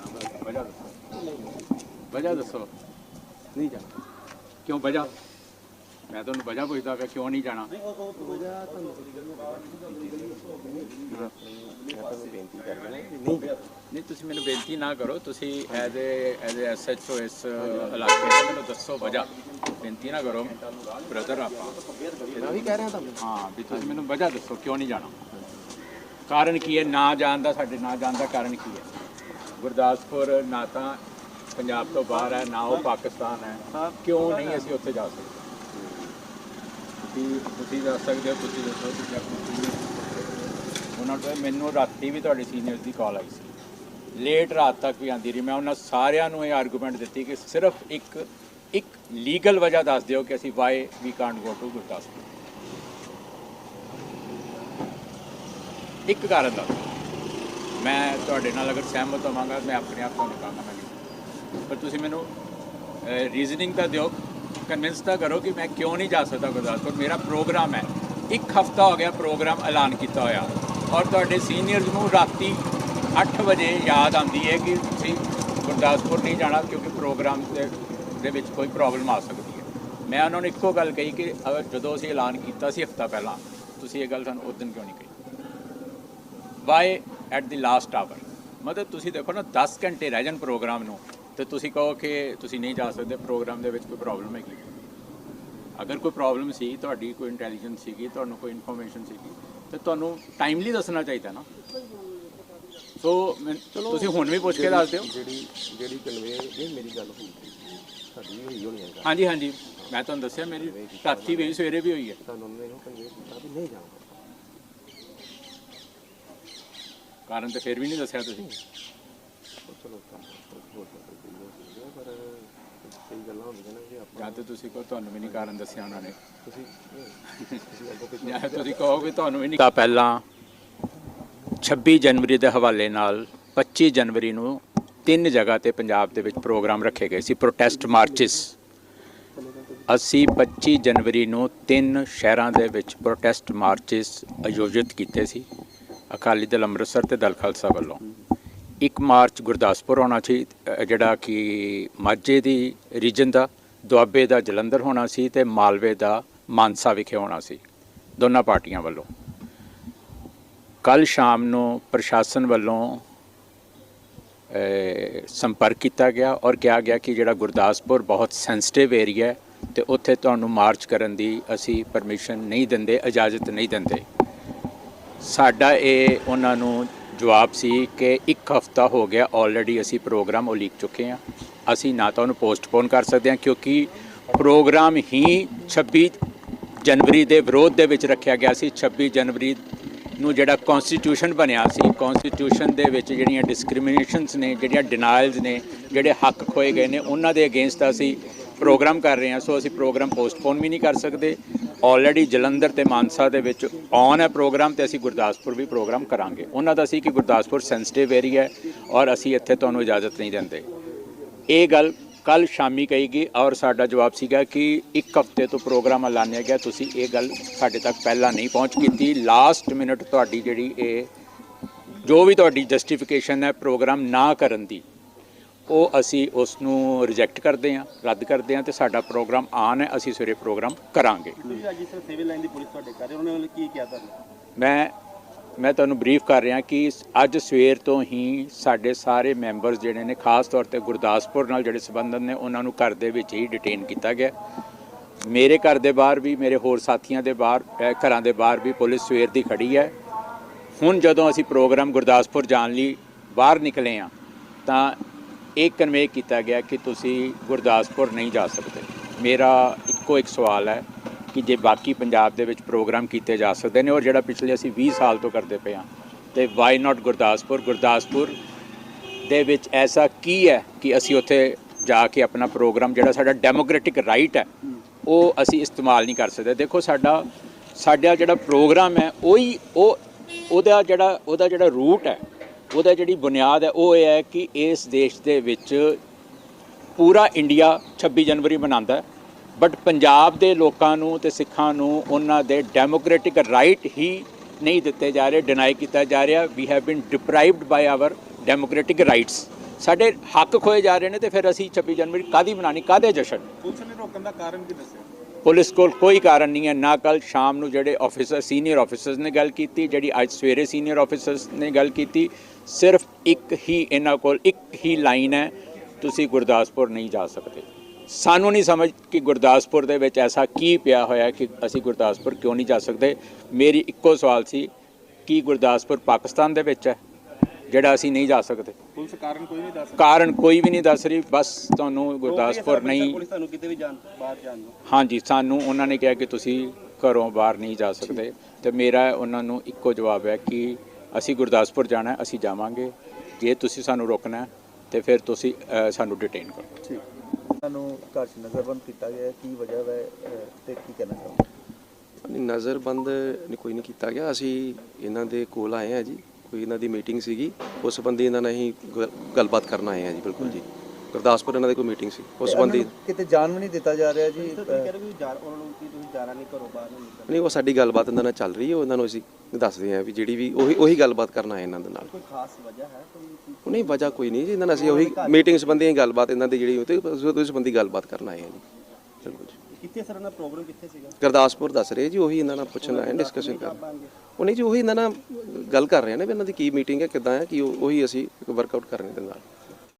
ਜਾਣਾ ਵਜ੍ਹਾ ਦੱਸੋ। ਵਜ੍ਹਾ ਦੱਸੋ ਨਹੀਂ ਜਾਣਾ। ਕਿਉਂ ਵਜ੍ਹਾ ਮੈਂ ਤੁਹਾਨੂੰ ਵਜ੍ਹਾ ਪੁੱਛਦਾ ਪਿਆ ਕਿਉਂ ਨਹੀਂ ਜਾਣਾ? ਮੈਂ ਤੁਹਾਨੂੰ ਬੇਨਤੀ ਨਹੀਂ ਤੁਸੀਂ ਮੈਨੂੰ ਬੇਨਤੀ ਨਾ ਕਰੋ। ਤੁਸੀਂ as a as a SHO ਇਸ ਇਲਾਕੇ ਦੇ ਮੈਨੂੰ ਦੱਸੋ ਵਜ੍ਹਾ ਬੇਨਤੀ ਨਾ ਕਰੋ ਬ੍ਰਦਰ ਆਪਾਂ। ਮੈਂ ਵੀ ਕਹਿ ਰਿਹਾ ਤੁਹਾਨੂੰ। ਹਾਂ ਵੀ ਤੁਸੀਂ ਮੈਨੂੰ ਵਜ੍ਹਾ ਦੱਸੋ ਕਿਉਂ ਨਹੀਂ ਜਾਣਾ? ਕਾਰਨ ਕੀ ਹੈ? ਨਾ ਜਾਣ ਦਾ ਸਾਡੇ ਨਾ ਜਾਣ ਦਾ ਕਾਰਨ ਕੀ ਹੈ? ਗੁਰਦਾਸਪੁਰ ਨਾ ਤਾਂ ਪੰਜਾਬ ਤੋਂ ਬਾਹਰ ਹੈ ਨਾ ਉਹ ਪਾਕਿਸਤਾਨ ਹੈ। ਕਿਉਂ ਨਹੀਂ ਅਸੀਂ ਉੱਥੇ ਜਾ ਸਕਦੇ? ਤੁਸੀਂ ਤੁਸੀਂ ਦੱਸ ਸਕਦੇ ਹੋ ਤੁਸੀਂ ਦੱਸੋ ਤੁਸੀਂ ਆਪਣੇ ਉਹਨਾਂ ਤੋਂ ਮੈਨੂੰ ਰਾਤੀ ਵੀ ਤੁਹਾਡੇ ਸੀਨੀਅਰਸ ਦੀ ਕਾਲ ਆਈ ਸੀ। ਲੇਟ ਰਾਤ ਤੱਕ ਵੀ ਆਂਦੀ ਰਹੀ। ਮੈਂ ਉਹਨਾਂ ਸਾਰਿਆਂ ਨੂੰ ਇਹ ਆਰਗੂਮੈਂਟ ਦਿੱਤੀ ਕਿ ਸਿਰਫ ਇੱਕ ਇੱਕ ਲੀਗਲ ਵਜ੍ਹਾ ਦੱਸ ਦਿਓ ਕਿ ਅਸੀਂ why we can't go to Gurdaspur. ਇੱਕ ਕਾਰਨ ਦਾ ਮੈਂ ਤੁਹਾਡੇ ਨਾਲ ਅਗਰ ਸਹਿਮਤ ਹੋਵਾਂਗਾ, ਮੈਂ ਆਪਣੇ ਆਪ ਤੁਹਾਨੂੰ ਕਹਾਂਗਾ ਪਰ ਤੁਸੀਂ ਮੈਨੂੰ ਰੀਜ਼ਨਿੰਗ ਤਾਂ ਦਿਓ ਕਨਵਿੰਸ ਤਾਂ ਕਰੋ ਕਿ ਮੈਂ ਕਿਉਂ ਨਹੀਂ ਜਾ ਸਕਦਾ ਗੁਰਦਾਸਪੁਰ। ਮੇਰਾ ਪ੍ਰੋਗਰਾਮ ਹੈ। ਇੱਕ ਹਫਤਾ ਹੋ ਗਿਆ ਪ੍ਰੋਗਰਾਮ ਐਲਾਨ ਕੀਤਾ ਹੋਇਆ। ਔਰ ਤੁਹਾਡੇ ਸੀਨੀਅਰਸ ਨੂੰ ਰਾਤੀ 8 ਵਜੇ ਯਾਦ ਆਉਂਦੀ ਹੈ ਕਿ ਤੁਸੀਂ ਗੁਰਦਾਸਪੁਰ ਨਹੀਂ ਜਾਣਾ ਕਿਉਂਕਿ ਪ੍ਰੋਗਰਾਮ ਦੇ ਦੇ ਵਿੱਚ ਕੋਈ ਪ੍ਰੋਬਲਮ ਆ ਸਕਦੀ ਹੈ। ਮੈਂ ਉਹਨਾਂ ਨੂੰ ਇੱਕੋ ਗੱਲ ਕਹੀ ਕਿ ਅਗਰ ਜਦੋਂ ਅਸੀਂ ਐਲਾਨ ਕੀਤਾ ਸੀ ਹਫਤਾ ਪਹਿਲਾਂ, ਤੁਸੀਂ ਇਹ ਗੱਲ ਸਾਨੂੰ ਉਸ ਦਿਨ ਕਿਉਂ ਨਹੀਂ ਕਹੀ? By at the last hour ਮਤਲਬ ਤੁਸੀਂ ਦੇਖੋ ਨਾ 10 ਘੰਟੇ ਰਹਿ ਜਾਣ ਪ੍ਰੋਗਰਾਮ ਨੂੰ ਤੇ ਤੁਸੀਂ ਕਹੋ ਕਿ ਤੁਸੀਂ ਨਹੀਂ ਜਾ ਸਕਦੇ ਪ੍ਰੋਗਰਾਮ ਦੇ ਵਿੱਚ ਕੋਈ ਪ੍ਰੋਬਲਮ ਹੈਗੀ। ਅਗਰ ਕੋਈ ਪ੍ਰੋਬਲਮ ਸੀ ਤੁਹਾਡੀ ਕੋਈ ਇੰਟੈਲੀਜੈਂਸ ਸੀਗੀ ਤੁਹਾਨੂੰ ਕੋਈ ਇਨਫੋਰਮੇਸ਼ਨ ਸੀਗੀ ਤੇ ਤੁਹਾਨੂੰ ਟਾਈਮਲੀ ਦੱਸਣਾ ਚਾਹੀਦਾ ਨਾ। ਸੋ ਤੁਸੀਂ ਹੁਣ ਵੀ ਪੁੱਛ ਕੇ ਦੱਸ ਦਿਓ। ਜਿਹੜੀ ਜਿਹੜੀ ਕਨਵੇ ਇਹ ਮੇਰੀ ਗੱਲ ਹੋਈ। ਸਾਡੀ ਹੋਈ ਹੋਣੀ ਹੈ। ਹਾਂਜੀ ਹਾਂਜੀ। ਮੈਂ ਤੁਹਾਨੂੰ ਦੱਸਿਆ ਮੇਰੀ ਰਾਤੀ ਵੀ ਸਵੇਰੇ ਵੀ ਹੋਈ ਹੈ। ਤੁਹਾਨੂੰ ਇਹਨੂੰ ਕਨਵੇ ਕੀਤਾ ਵੀ ਨਹੀਂ ਜਾਣਾ। ਕਾਰਨ ਤੇ ਫਿਰ ਵੀ ਨਹੀਂ ਦੱਸਿਆ ਤੁਸੀਂ? ਉਹ ਚਲੋ ਤਾਂ ਹੋ ਸਕਦਾ ਪਰ ਕਈ ਗੱਲਾਂ ਹੁੰਦੀਆਂ ਨੇ ਕਿ ਆਪਾਂ ਜਾਂ ਤੇ ਤੁਸੀਂ ਕਹੋ ਤੁਹਾਨੂੰ ਵੀ ਨਹੀਂ ਕਾਰਨ ਦੱਸਿਆ ਉਹਨਾਂ ਨੇ। ਤੁਸੀਂ ਤੁਸੀਂ ਅੱਗੋਂ ਪਿੱਛੋਂ ਜਾਂ ਤੁਸੀਂ ਕਹੋ ਕਿ ਤੁਹਾਨੂੰ ਵੀ ਨਹੀਂ ਤਾਂ ਪਹਿਲਾਂ 26 ਜਨਵਰੀ ਦੇ ਹਵਾਲੇ ਨਾਲ 25 ਜਨਵਰੀ ਨੂੰ ਤਿੰਨ ਜਗ੍ਹਾ ਤੇ ਪੰਜਾਬ ਦੇ ਵਿੱਚ ਪ੍ਰੋਗਰਾਮ ਰੱਖੇ ਗਏ ਸੀ ਪ੍ਰੋਟੈਸਟ ਮਾਰਚਸ ਅਸੀਂ 25 ਜਨਵਰੀ ਨੂੰ ਤਿੰਨ ਸ਼ਹਿਰਾਂ ਦੇ ਵਿੱਚ ਪ੍ਰੋਟੈਸਟ ਮਾਰਚਸ ਆਯੋਜਿਤ ਕੀਤੇ ਸੀ। ਅਕਾਲੀ ਦਲ ਅੰਮ੍ਰਿਤਸਰ ਤੇ ਦਲ ਖਾਲਸਾ ਵੱਲੋਂ। ਇੱਕ ਮਾਰਚ ਗੁਰਦਾਸਪੁਰ ਹੋਣਾ ਸੀ ਜਿਹੜਾ ਕਿ ਮਾਝੇ ਦੀ ਰੀਜਨ ਦਾ, ਦੁਆਬੇ ਦਾ ਜਲੰਧਰ ਹੋਣਾ ਸੀ ਤੇ ਮਾਲਵੇ ਦਾ ਮਾਨਸਾ ਵਿਖੇ ਹੋਣਾ ਸੀ, ਦੋਨਾਂ ਪਾਰਟੀਆਂ ਵੱਲੋਂ। ਕੱਲ ਸ਼ਾਮ ਨੂੰ ਪ੍ਰਸ਼ਾਸਨ ਵੱਲੋਂ ਸੰਪਰਕ ਕੀਤਾ ਗਿਆ ਔਰ ਕਿਹਾ ਗਿਆ ਕਿ ਜਿਹੜਾ ਗੁਰਦਾਸਪੁਰ ਬਹੁਤ ਸੈਂਸਿਟਿਵ ਏਰੀਆ ਹੈ ਤੇ ਉੱਥੇ ਤੁਹਾਨੂੰ ਮਾਰਚ ਕਰਨ ਦੀ ਅਸੀਂ ਪਰਮਿਸ਼ਨ ਨਹੀਂ ਦਿੰਦੇ, ਇਜਾਜ਼ਤ ਨਹੀਂ ਦਿੰਦੇ। ਸਾਡਾ ਇਹ ਉਹਨਾਂ ਨੂੰ ਜਵਾਬ ਸੀ ਕਿ ਇੱਕ ਹਫਤਾ ਹੋ ਗਿਆ ਆਲਰੇਡੀ ਅਸੀਂ ਪ੍ਰੋਗਰਾਮ ਉਲੀਕ ਚੁੱਕੇ ਹਾਂ। ਅਸੀਂ ਨਾ ਤਾਂ ਉਹਨੂੰ ਪੋਸਟਪੋਨ ਕਰ ਸਕਦੇ ਹਾਂ ਕਿਉਂਕਿ ਪ੍ਰੋਗਰਾਮ ਹੀ 26 ਜਨਵਰੀ ਦੇ ਵਿਰੋਧ ਦੇ ਵਿੱਚ ਰੱਖਿਆ ਗਿਆ ਸੀ। 26 ਜਨਵਰੀ ਨੂੰ ਜਿਹੜਾ ਕਨਸਟੀਟਿਊਸ਼ਨ ਬਣਿਆ ਸੀ ਕਨਸਟੀਟਿਊਸ਼ਨ ਦੇ ਵਿੱਚ ਜਿਹੜੀਆਂ ਡਿਸਕ੍ਰਿਮੀਨੇਸ਼ਨਸ ਨੇ, ਜਿਹੜੀਆਂ ਡਿਨਾਇਲਸ ਨੇ, ਜਿਹੜੇ ਹੱਕ ਖੋਏ ਗਏ ਨੇ, ਉਹਨਾਂ ਦੇ ਅਗੇਂਸਟ ਅਸੀਂ ਪ੍ਰੋਗਰਾਮ ਕਰ ਰਹੇ ਹਾਂ। ਸੋ ਅਸੀਂ ਪ੍ਰੋਗਰਾਮ ਪੋਸਟਪੋਨ ਵੀ ਨਹੀਂ ਕਰ ਸਕਦੇ। ਆਲਰੇਡੀ ਜਲੰਧਰ ਤੇ ਮਾਨਸਾ ਦੇ ਵਿੱਚ ਔਨ ਹੈ ਪ੍ਰੋਗਰਾਮ ਤੇ ਅਸੀਂ ਗੁਰਦਾਸਪੁਰ ਵੀ ਪ੍ਰੋਗਰਾਮ ਕਰਾਂਗੇ। ਉਹਨਾਂ ਦਾ ਸੀ ਕਿ ਗੁਰਦਾਸਪੁਰ ਸੈਂਸਿਟਿਵ ਏਰੀਆ ਹੈ ਔਰ ਅਸੀਂ ਇੱਥੇ ਤੁਹਾਨੂੰ ਇਜਾਜ਼ਤ ਨਹੀਂ ਦਿੰਦੇ। ਇਹ ਗੱਲ ਕੱਲ ਸ਼ਾਮੀ ਕਹੀ ਗਈ ਔਰ ਸਾਡਾ ਜਵਾਬ ਸੀਗਾ ਕਿ ਇੱਕ ਹਫ਼ਤੇ ਤੋਂ ਪ੍ਰੋਗਰਾਮ ਐਲਾਨਿਆ ਗਿਆ, ਤੁਸੀਂ ਇਹ ਗੱਲ ਸਾਡੇ ਤੱਕ ਪਹਿਲਾਂ ਨਹੀਂ ਪਹੁੰਚ ਕੀਤੀ। ਲਾਸਟ ਮਿੰਟ ਤੁਹਾਡੀ ਜਿਹੜੀ ਇਹ, ਜੋ ਵੀ ਤੁਹਾਡੀ ਜਸਟੀਫਿਕੇਸ਼ਨ ਹੈ ਪ੍ਰੋਗਰਾਮ ਨਾ ਕਰਨ ਦੀ ਉਹ ਅਸੀਂ ਉਸ ਨੂੰ ਰਿਜੈਕਟ ਕਰਦੇ ਹਾਂ ਰੱਦ ਕਰਦੇ ਹਾਂ ਤੇ ਸਾਡਾ ਪ੍ਰੋਗਰਾਮ ਆਨ ਹੈ ਅਸੀਂ ਸਵੇਰੇ ਪ੍ਰੋਗਰਾਮ ਕਰਾਂਗੇ। ਤੁਸੀਂ ਅੱਜ ਸਰ ਸਿਵਲ ਲਾਈਨ ਦੀ ਪੁਲਿਸ ਤੁਹਾਡੇ ਕਰ ਰਹੇ ਉਹਨਾਂ ਨੇ ਕੀ ਕਿਹਾ ਤੁਹਾਨੂੰ? ਮੈਂ ਮੈਂ ਤੁਹਾਨੂੰ ਬਰੀਫ ਕਰ ਰਿਹਾ ਕਿ ਅੱਜ ਸਵੇਰ ਤੋਂ ਹੀ ਸਾਡੇ ਸਾਰੇ ਮੈਂਬਰਸ ਜਿਹੜੇ ਨੇ ਖਾਸ ਤੌਰ ਤੇ ਗੁਰਦਾਸਪੁਰ ਨਾਲ ਜਿਹੜੇ ਸੰਬੰਧਤ ਨੇ ਉਹਨਾਂ ਨੂੰ ਘਰ ਦੇ ਵਿੱਚ ਹੀ ਡਿਟੇਨ ਕੀਤਾ ਗਿਆ। ਮੇਰੇ ਘਰ ਦੇ ਬਾਹਰ ਵੀ ਮੇਰੇ ਹੋਰ ਸਾਥੀਆਂ ਦੇ ਬਾਹਰ ਘਰਾਂ ਦੇ ਬਾਹਰ ਵੀ ਪੁਲਿਸ ਸਵੇਰ ਦੀ ਖੜੀ ਹੈ। ਹੁਣ ਜਦੋਂ ਅਸੀਂ ਪ੍ਰੋਗਰਾਮ ਗੁਰਦਾਸਪੁਰ ਜਾਣ ਲਈ ਬਾਹਰ ਨਿਕਲੇ ਆ ਤਾਂ ਇਹ ਕਨਵੇ ਕੀਤਾ ਗਿਆ ਕਿ ਤੁਸੀਂ ਗੁਰਦਾਸਪੁਰ ਨਹੀਂ ਜਾ ਸਕਦੇ। ਮੇਰਾ ਇੱਕੋ ਇੱਕ ਸਵਾਲ ਹੈ ਕਿ ਜੇ ਬਾਕੀ ਪੰਜਾਬ ਦੇ ਵਿੱਚ ਪ੍ਰੋਗਰਾਮ ਕੀਤੇ ਜਾ ਸਕਦੇ ਨੇ ਔਰ ਜਿਹੜਾ ਪਿਛਲੇ ਅਸੀਂ 20 ਸਾਲ ਤੋਂ ਕਰਦੇ ਪਏ ਹਾਂ, ਤੇ ਵਾਈ ਨਾਟ ਗੁਰਦਾਸਪੁਰ? ਗੁਰਦਾਸਪੁਰ ਦੇ ਵਿੱਚ ਐਸਾ ਕੀ ਹੈ ਕਿ ਅਸੀਂ ਉੱਥੇ ਜਾ ਕੇ ਆਪਣਾ ਪ੍ਰੋਗਰਾਮ ਜਿਹੜਾ ਸਾਡਾ ਡੈਮੋਕ੍ਰੈਟਿਕ ਰਾਈਟ ਹੈ, ਉਹ ਅਸੀਂ ਇਸਤੇਮਾਲ ਨਹੀਂ ਕਰ ਸਕਦੇ। ਦੇਖੋ ਸਾਡਾ ਸਾਡਾ ਜਿਹੜਾ ਪ੍ਰੋਗਰਾਮ ਹੈ, ਉਹੀ, ਉਹ, ਉਹਦਾ ਜਿਹੜਾ ਉਹਦਾ ਜਿਹੜਾ ਰੂਟ ਹੈ ਉਹਦਾ ਜਿਹੜੀ ਬੁਨਿਆਦ ਹੈ, ਉਹ ਇਹ ਹੈ ਕਿ ਇਸ ਦੇਸ਼ ਦੇ ਵਿੱਚ ਪੂਰਾ ਇੰਡੀਆ 26 ਜਨਵਰੀ ਮਨਾਉਂਦਾ ਹੈ। ਬਟ ਪੰਜਾਬ ਦੇ ਲੋਕਾਂ ਨੂੰ ਤੇ ਸਿੱਖਾਂ ਨੂੰ ਉਹਨਾਂ ਦੇ ਡੈਮੋਕ੍ਰੈਟਿਕ ਰਾਈਟ ਹੀ ਨਹੀਂ ਦਿੱਤੇ ਜਾ ਰਹੇ ਡਿਨਾਈ ਕੀਤਾ ਜਾ ਰਿਹਾ। We have been deprived by our democratic rights ਸਾਡੇ ਹੱਕ ਖੋਏ ਜਾ ਰਹੇ ਨੇ ਤੇ ਫਿਰ ਅਸੀਂ 26 ਜਨਵਰੀ ਕਾਦੀ ਬਣਾਣੀ ਕਾਦੇ ਜਸ਼ਨ? ਪੁਲਿਸ ਨੇ ਰੋਕਣ ਦਾ ਕਾਰਨ ਕੀ ਦੱਸਿਆ? ਪੁਲਿਸ ਕੋਲ ਕੋਈ ਕਾਰਨ ਨਹੀਂ ਹੈ, ਨਾ ਕੱਲ ਸ਼ਾਮ ਨੂੰ ਜਿਹੜੇ ਆਫੀਸਰ ਸੀਨੀਅਰ ਆਫੀਸਰਸ ਨੇ ਗੱਲ ਕੀਤੀ, ਜਿਹੜੀ ਅੱਜ ਸਵੇਰੇ ਸੀਨੀਅਰ ਆਫੀਸਰਸ ਨੇ ਗੱਲ ਕੀਤੀ, ਸਿਰਫ ਇੱਕ ਹੀ ਇਹਨਾਂ ਕੋਲ, ਇੱਕ ਹੀ ਲਾਈਨ ਹੈ, ਤੁਸੀਂ ਗੁਰਦਾਸਪੁਰ ਨਹੀਂ ਜਾ ਸਕਦੇ। ਸਾਨੂੰ ਨਹੀਂ ਸਮਝ ਕਿ ਗੁਰਦਾਸਪੁਰ ਦੇ ਵਿੱਚ ਐਸਾ ਕੀ ਪਿਆ ਹੋਇਆ ਕਿ ਅਸੀਂ ਗੁਰਦਾਸਪੁਰ ਕਿਉਂ ਨਹੀਂ ਜਾ ਸਕਦੇ। ਮੇਰੀ ਇੱਕੋ ਸਵਾਲ ਸੀ, ਕੀ ਗੁਰਦਾਸਪੁਰ ਪਾਕਿਸਤਾਨ ਦੇ ਵਿੱਚ ਹੈ? ਜਿਹੜਾ ਅਸੀਂ ਨਹੀਂ ਜਾ ਸਕਦੇ। ਪੁਲਿਸ ਕਾਰਨ ਕੋਈ ਨਹੀਂ ਦੱਸ ਕਾਰਨ ਕੋਈ ਵੀ ਨਹੀਂ ਦੱਸ ਰਹੀ। ਬਸ ਤੁਹਾਨੂੰ ਗੁਰਦਾਸਪੁਰ ਨਹੀਂ ਪੁਲਿਸ ਤੁਹਾਨੂੰ ਕਿਤੇ ਵੀ ਜਾਣ ਬਾਹਰ ਜਾਣ ਨੂੰ। ਹਾਂਜੀ ਸਾਨੂੰ ਉਹਨਾਂ ਨੇ ਕਿਹਾ ਕਿ ਤੁਸੀਂ ਘਰੋਂ ਬਾਹਰ ਨਹੀਂ ਜਾ ਸਕਦੇ। ਤੇ ਮੇਰਾ ਉਹਨਾਂ ਨੂੰ ਇੱਕੋ ਜਵਾਬ ਹੈ ਕਿ ਅਸੀਂ ਗੁਰਦਾਸਪੁਰ ਜਾਣਾ ਹੈ, ਅਸੀਂ ਜਾਵਾਂਗੇ। ਜੇ ਤੁਸੀਂ ਸਾਨੂੰ ਰੋਕਣਾ ਹੈ, ਤੇ ਫਿਰ ਤੁਸੀਂ ਸਾਨੂੰ ਡਿਟੇਨ ਕਰੋ। ਨੂੰ ਘਰ 'ਚ ਨਜ਼ਰਬੰਦ ਕੀਤਾ ਗਿਆ। ਕੀ ਵਜ੍ਹਾ ਹੈ ਤੇ ਕੀ ਕਹਿਣਾ ਚਾਹੁੰਦੇ ਨਹੀਂ ਨਜ਼ਰਬੰਦ ਨਹੀਂ ਕੋਈ ਨਹੀਂ ਕੀਤਾ ਗਿਆ। ਅਸੀਂ ਇਹਨਾਂ ਦੇ ਕੋਲ ਆਏ ਆ ਜੀ। ਕੋਈ ਇਹਨਾਂ ਦੀ ਮੀਟਿੰਗ ਸੀਗੀ ਉਸ ਸੰਬੰਧੀ ਇਹਨਾਂ ਨਾਲ ਹੀ ਗੱਲਬਾਤ ਕਰਨ ਆਏ ਆ ਜੀ ਬਿਲਕੁਲ ਜੀ। ਗੁਰਦਾਸਪੁਰ ਇਹਨਾਂ ਦੀ ਕੋਈ ਮੀਟਿੰਗ ਸੀ ਉਸ ਸੰਬੰਧੀ ਕਿਤੇ ਜਾਣ ਵੀ ਨਹੀਂ ਦਿੱਤਾ ਜਾ ਰਿਹਾ ਜੀ ਤੁਸੀਂ ਕਹਿ ਰਹੇ ਹੋ ਜਾ ਉਹਨਾਂ ਨੂੰ ਕਿ ਤੁਸੀਂ ਜਾਣਾ ਨਹੀਂ ਘਰੋਂ ਬਾਹਰ ਨਹੀਂ ਨਿਕਲਣਾ। ਨਹੀਂ ਉਹ ਸਾਡੀ ਗੱਲਬਾਤ ਇਹਨਾਂ ਨਾਲ ਚੱਲ ਰਹੀ ਹੈ ਉਹਨਾਂ ਨੂੰ ਅਸੀਂ ਦੱਸਦੇ ਹਾਂ ਵੀ ਜਿਹੜੀ ਵੀ ਉਹੀ ਉਹੀ ਗੱਲਬਾਤ ਕਰਨ ਆਏ ਇਹਨਾਂ ਦੇ ਨਾਲ। ਕੋਈ ਖਾਸ ਵਜ੍ਹਾ ਹੈ ਕੋਈ ਉਹ ਨਹੀਂ ਵਜ੍ਹਾ ਕੋਈ ਨਹੀਂ ਜੀ ਇਹਨਾਂ ਨਾਲ ਅਸੀਂ ਉਹੀ ਮੀਟਿੰਗ ਸੰਬੰਧੀ ਗੱਲਬਾਤ ਇਹਨਾਂ ਦੀ ਜਿਹੜੀ ਉਹ ਤੇ ਉਸ ਸੰਬੰਧੀ ਗੱਲਬਾਤ ਕਰਨ ਆਏ ਹਾਂ ਜੀ। ਬਿਲਕੁਲ ਜੀ। ਕਿੱਥੇ ਸਰ ਦਾ ਪ੍ਰੋਗਰਾਮ ਕਿੱਥੇ ਸੀਗਾ? ਗੁਰਦਾਸਪੁਰ ਦੱਸ ਰਹੇ ਜੀ ਉਹੀ ਇਹਨਾਂ ਨਾਲ ਪੁੱਛਣ ਆਏ ਡਿਸਕਸ਼ਨ ਕਰ ਬਾਂਗੇ ਉਹ ਨਹੀਂ ਜੀ ਉਹੀ ਇਹਨਾਂ ਨਾਲ ਗੱਲ ਕਰ ਰਹੇ ਨੇ ਵੀ ਇਹਨਾਂ ਦੀ ਕੀ ਮੀਟਿੰਗ ਹੈ ਕਿੱਦਾਂ ਹੈ ਕਿ ਉਹ- ਅਸੀਂ ਵਰਕਆਊਟ ਕਰ ਰਹੇ ਨੇ ਇਹਦੇ ਨਾਲ।